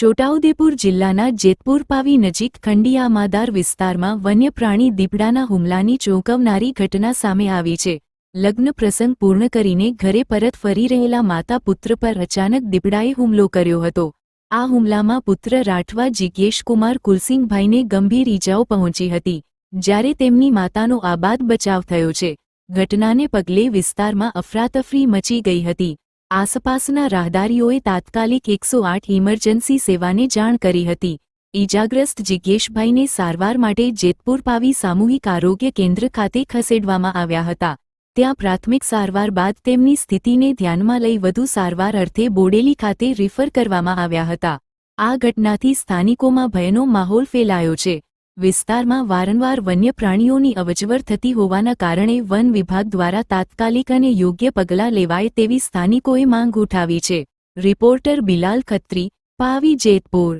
છોટાઉદેપુર જિલ્લાના જેતપુર પાવી નજીક ખંડિયામાદાર વિસ્તારમાં વન્ય પ્રાણી દીપડાના હુમલાની ચોંકાવનારી ઘટના સામે આવી છે. લગ્ન પ્રસંગ પૂર્ણ કરીને ઘરે પરત ફરી રહેલા માતા પુત્ર પર અચાનક દીપડાએ હુમલો કર્યો હતો. આ હુમલામાં પુત્ર રાઠવા જિજ્ઞેશકુમાર કુલસિંહભાઈને ગંભીર ઈજાઓ પહોંચી હતી, જ્યારે તેમની માતાનો આબાદ બચાવ થયો છે. ઘટનાને પગલે વિસ્તારમાં અફરાતફરી મચી ગઈ હતી. આસપાસના રાહદારીઓએ તાત્કાલિક એકસો આઠ ઇમરજન્સી સેવાને જાણ કરી હતી. ઈજાગ્રસ્ત જિજ્ઞેશભાઈને સારવાર માટે જેતપુર પાવી સામૂહિક આરોગ્ય કેન્દ્ર ખાતે ખસેડવામાં આવ્યા હતા. ત્યાં પ્રાથમિક સારવાર બાદ તેમની સ્થિતિને ધ્યાનમાં લઈ વધુ સારવાર અર્થે બોડેલી ખાતે રિફર કરવામાં આવ્યા હતા. આ ઘટનાથી સ્થાનિકોમાં ભયનો માહોલ ફેલાયો છે. વિસ્તારમાં વારંવાર વન્ય પ્રાણીઓની અવજવર થતી હોવાના કારણે વન વિભાગ દ્વારા તાત્કાલિક અને યોગ્ય પગલાં લેવાય તેવી સ્થાનિકોએ માંગ ઉઠાવી છે. રિપોર્ટર બિલાલ ખત્રી, પાવી જેતપુર.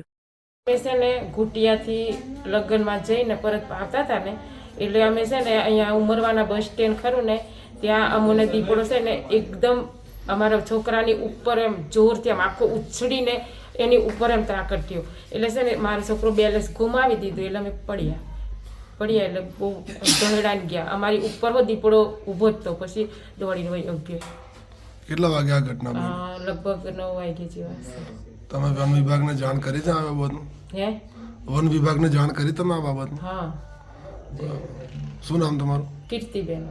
ને ઘૂંટિયાથી લગ્નમાં જઈને પરત આવતા હતા ને, એટલે અમે છે ને અહીંયા ઉમરવાના બસ સ્ટેન્ડ ખરું ને, ત્યાં અમોને દીપડો છે ને એકદમ અમારા છોકરાની ઉપર એમ જોરથી આમ આખો ઉછળીને એની ઉપર એમ ત્રાકટ્યો એટલે છે ને મારો છોકરો બેલેન્સ ગુમાવી દીધું એટલે અમે પડ્યા. પડ્યા એટલે બહુ દોડાઈને ગયા. અમારી ઉપર દીપડો ઊભો જ તો પછી દોડીને વહી ગયો. કેટલા વાગે આ ઘટના બની? લગભગ નવ વાગે જેવા તમે વન વિભાગને જાણ કરી છે આ બાબતનું? હે? વન વિભાગને જાણ કરી તમે આ બાબતનું? હા. શું નામ તમારું? કીર્તિબેન.